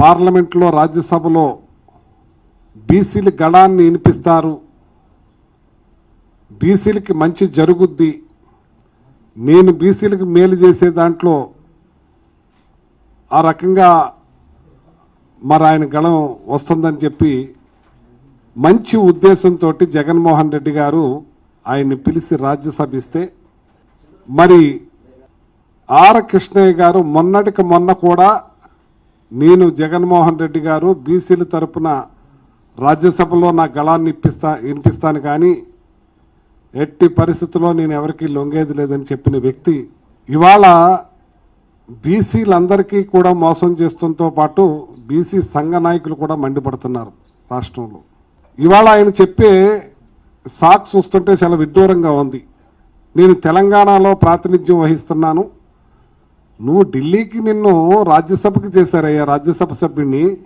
పార్లమెంట్లో రాజ్యసభలో బీసీల గళాన్ని వినిపిస్తారు. బీసీలకి మంచి జరుగుద్ది. నేను బీసీలకు మేలు చేసే దాంట్లో ఆ రకంగా మరి ఆయన గళం వస్తుందని చెప్పి మంచి ఉద్దేశంతో జగన్మోహన్ రెడ్డి గారు ఆయన్ని పిలిచి రాజ్యసభ ఇస్తే మరి ఆర్ కృష్ణయ్య గారు మొన్నటికి మొన్న కూడా నేను జగన్మోహన్ రెడ్డి గారు బీసీల తరపున రాజ్యసభలో నా గళాన్ని ఇప్పిస్తా వినిపిస్తాను కానీ ఎట్టి పరిస్థితుల్లో నేను ఎవరికి లొంగేది లేదని చెప్పిన వ్యక్తి ఇవాళ బీసీలందరికీ కూడా మోసం చేస్తుంతో పాటు బీసీ సంఘ నాయకులు కూడా మండిపడుతున్నారు రాష్ట్రంలో. ఇవాళ ఆయన చెప్పే సాక్ చూస్తుంటే చాలా విడ్డూరంగా ఉంది. నేను తెలంగాణలో ప్రాతినిధ్యం వహిస్తున్నాను. నువ్వు ఢిల్లీకి నిన్ను రాజ్యసభకి చేశారయ్యా రాజ్యసభ సభ్యుడిని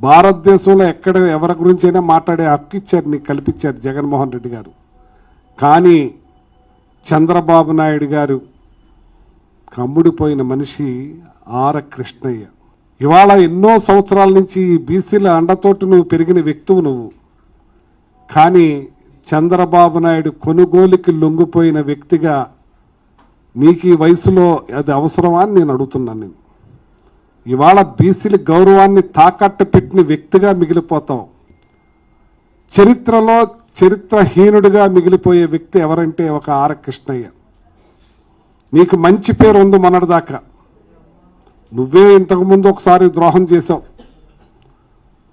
భారతదేశంలో ఎక్కడ ఎవరి గురించైనా మాట్లాడే హక్కు ఇచ్చారు నీకు కల్పించారు జగన్మోహన్ రెడ్డి గారు. కానీ చంద్రబాబు నాయుడు గారు కమ్ముడిపోయిన మనిషి ఆర కృష్ణయ్య. ఇవాళ ఎన్నో సంవత్సరాల నుంచి ఈ బీసీల అండతోటి నువ్వు పెరిగిన వ్యక్తువు నువ్వు. కానీ చంద్రబాబు నాయుడు కొనుగోలుకి లొంగిపోయిన వ్యక్తిగా నీకు ఈ వయసులో అది అవసరమా అని నేను అడుగుతున్నాను నేను. ఇవాళ బీసీల గౌరవాన్ని తాకట్టు పెట్టిన వ్యక్తిగా మిగిలిపోతావు చరిత్రలో చరిత్రహీనుడిగా మిగిలిపోయే వ్యక్తి ఎవరంటే ఒక ఆర కృష్ణయ్య. నీకు మంచి పేరు ఉంది మొన్నటిదాకా. నువ్వే ఇంతకుముందు ఒకసారి ద్రోహం చేసావు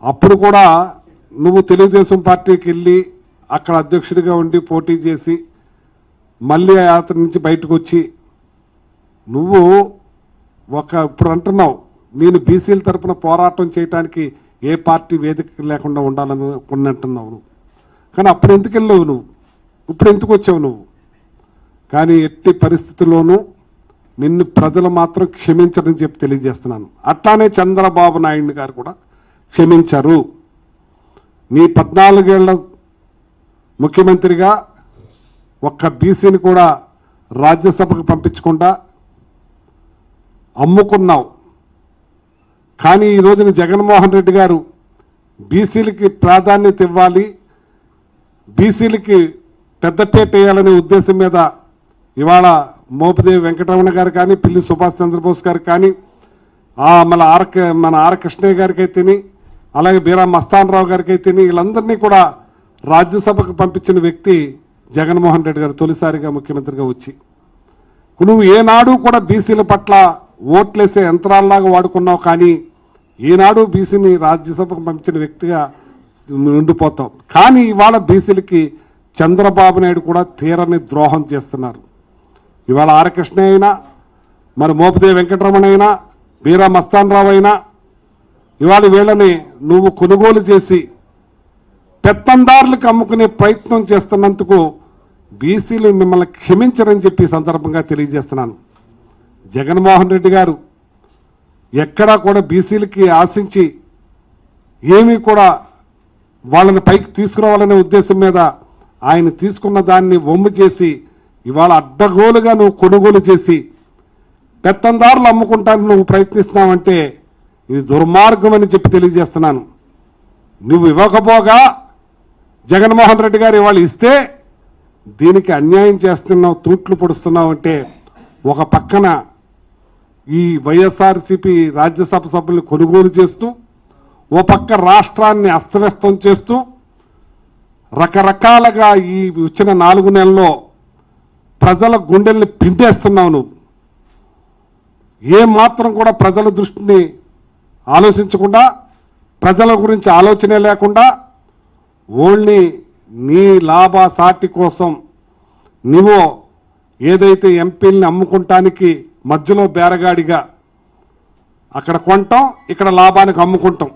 అప్పుడు కూడా నువ్వు తెలుగుదేశం పార్టీకి వెళ్ళి అక్కడ అధ్యక్షుడిగా ఉండి పోటీ చేసి మళ్ళీ ఆ యాత్ర నుంచి బయటకు వచ్చి నువ్వు ఒక ఇప్పుడు అంటున్నావు నేను బీసీల తరపున పోరాటం చేయడానికి ఏ పార్టీ వేదిక లేకుండా ఉండాలని కొన్నంటున్నావు నువ్వు. కానీ అప్పుడు ఎందుకు వెళ్ళావు నువ్వు? ఇప్పుడు ఎందుకు వచ్చావు నువ్వు? కానీ ఎట్టి పరిస్థితుల్లోనూ నిన్ను ప్రజలు మాత్రం క్షమించరని చెప్పి తెలియజేస్తున్నాను. అట్లానే చంద్రబాబు నాయుడు గారు కూడా క్షమించరు. నీ పద్నాలుగేళ్ళ ముఖ్యమంత్రిగా ఒక్క బీసీని కూడా రాజ్యసభకు పంపించకుండా అమ్ముకున్నావు కానీ ఈ రోజున జగన్మోహన్ రెడ్డి గారు బీసీలకి ప్రాధాన్యత ఇవ్వాలి బీసీలకి పెద్దపేట వేయాలనే ఉద్దేశం మీద ఇవాళ మోపదేవి వెంకటరమణ గారు కానీ పిల్లి సుభాష్ చంద్రబోస్ గారు కానీ మన ఆర్ మన ఆర్ కృష్ణయ్య గారికి అయితేని అలాగే బీరా మస్తాన్ రావు గారికి అయితేని వీళ్ళందరినీ కూడా రాజ్యసభకు పంపించిన వ్యక్తి జగన్మోహన్ రెడ్డి గారు తొలిసారిగా ముఖ్యమంత్రిగా వచ్చి నువ్వు ఏనాడు కూడా బీసీల పట్ల ఓట్లేసే యంత్రాల్లాగా వాడుకున్నావు కానీ ఈనాడు బీసీని రాజ్యసభకు పంపించిన వ్యక్తిగా ఉండిపోతావు. కానీ ఇవాళ బీసీలకి చంద్రబాబు నాయుడు కూడా తీరని ద్రోహం చేస్తున్నారు. ఇవాళ ఆరకృష్ణ అయినా మరి మోపదేవి వెంకటరమణ అయినా బీరా మస్తాన్ రావు అయినా ఇవాళ వీళ్ళని నువ్వు కొనుగోలు చేసి పెత్తందారులకు అమ్ముకునే ప్రయత్నం చేస్తున్నందుకు బీసీలు మిమ్మల్ని క్షమించరని చెప్పి సందర్భంగా తెలియజేస్తున్నాను. జగన్మోహన్ రెడ్డి గారు ఎక్కడా కూడా బీసీలకి ఆశించి ఏమీ కూడా వాళ్ళని పైకి తీసుకురావాలనే ఉద్దేశం మీద ఆయన తీసుకున్న దాన్ని వమ్ము చేసి ఇవాళ అడ్డగోలుగా నువ్వు కొనుగోలు చేసి పెత్తందారులు అమ్ముకుంటానికి నువ్వు ప్రయత్నిస్తున్నావంటే ఇది దుర్మార్గం అని చెప్పి తెలియజేస్తున్నాను. నువ్వు ఇవ్వకపోగా జగన్మోహన్ రెడ్డి గారు ఇవాళ ఇస్తే దీనికి అన్యాయం చేస్తున్నావు తూట్లు పొడుస్తున్నావు అంటే ఒక పక్కన ఈ వైఎస్ఆర్సిపి రాజ్యసభ సభ్యులు కొనుగోలు చేస్తూ ఓ పక్క రాష్ట్రాన్ని అస్తవ్యస్తం చేస్తూ రకరకాలుగా ఈ వచ్చిన నాలుగు నెలల్లో ప్రజల గుండెల్ని పిండేస్తున్నావు నువ్వు. ఏ మాత్రం కూడా ప్రజల దృష్టిని ఆలోచించకుండా ప్రజల గురించి ఆలోచనే లేకుండా ఓన్లీ నీ లాభసాటి కోసం నువ్వు ఏదైతే ఎంపీల్ని అమ్ముకుంటానికి మధ్యలో బేరగాడిగా అక్కడ కొంటాం ఇక్కడ లాభానికి అమ్ముకుంటాం.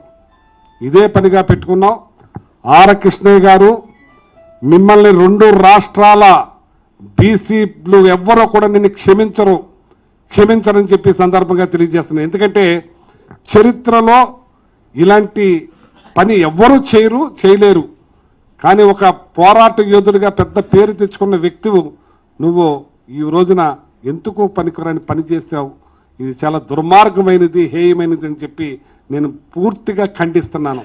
ఇదే పనిగా పెట్టుకున్నాం. ఆర్ కృష్ణయ్య గారు మిమ్మల్ని రెండు రాష్ట్రాల బీసీలు ఎవ్వరూ కూడా నిన్ను క్షమించరు క్షమించరని చెప్పి సందర్భంగా తెలియజేస్తున్నాను. ఎందుకంటే చరిత్రలో ఇలాంటి పని ఎవ్వరూ చేయరు చేయలేరు. కానీ ఒక పోరాట యోధుడిగా పెద్ద పేరు తెచ్చుకున్న వ్యక్తివు నువ్వు ఈ రోజున ఎందుకు పనికిరాని పని చేసావు ఇది చాలా దుర్మార్గమైనది హేయమైనది అని చెప్పి నేను పూర్తిగా ఖండిస్తున్నాను.